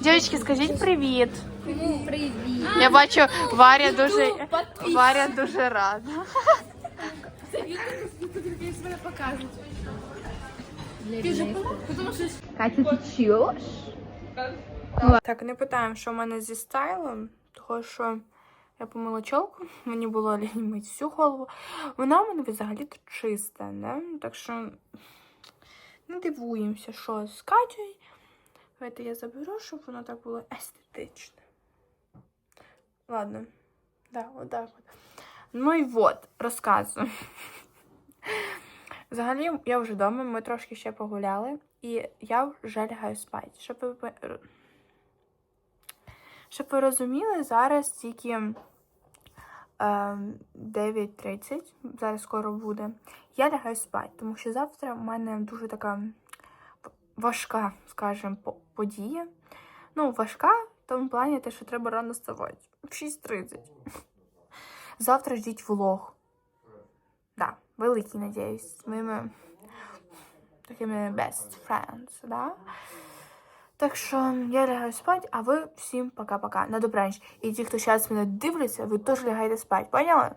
Дівчатки, скажіть привіт. Привіт. Я бачу, Варя дуже Варя дуже рада. Катя, ти чуєш? Так, не питаємо, що в мене зі стайлом, тому що я помила чолку, мені було лінь мити всю голову. Вона в мене взагалі-то чиста, да? так що не дивуємося, що з Катєю. Давайте я заберу, щоб воно так було естетично. Ладно. Да, вот так от. Ну і от, розказую. Взагалі, я вже вдома, ми трошки ще погуляли, і я вже лягаю спати. Щоб ви, щоб ви розуміли, зараз тільки ем, 9.30, зараз скоро буде. Я лягаю спати, тому що завтра в мене дуже така важка, скажімо, по- подія. Ну, важка в тому плані, те, що треба рано вставати. В 6.30. Завтра ждіть влог. Да, великий, надіюсь, з моїми такими best friends, да? Так що я лягаю спати, а ви всім пока-пока. На добраніч. І ті, хто зараз мене дивляться, ви теж лягаєте спати, поняли?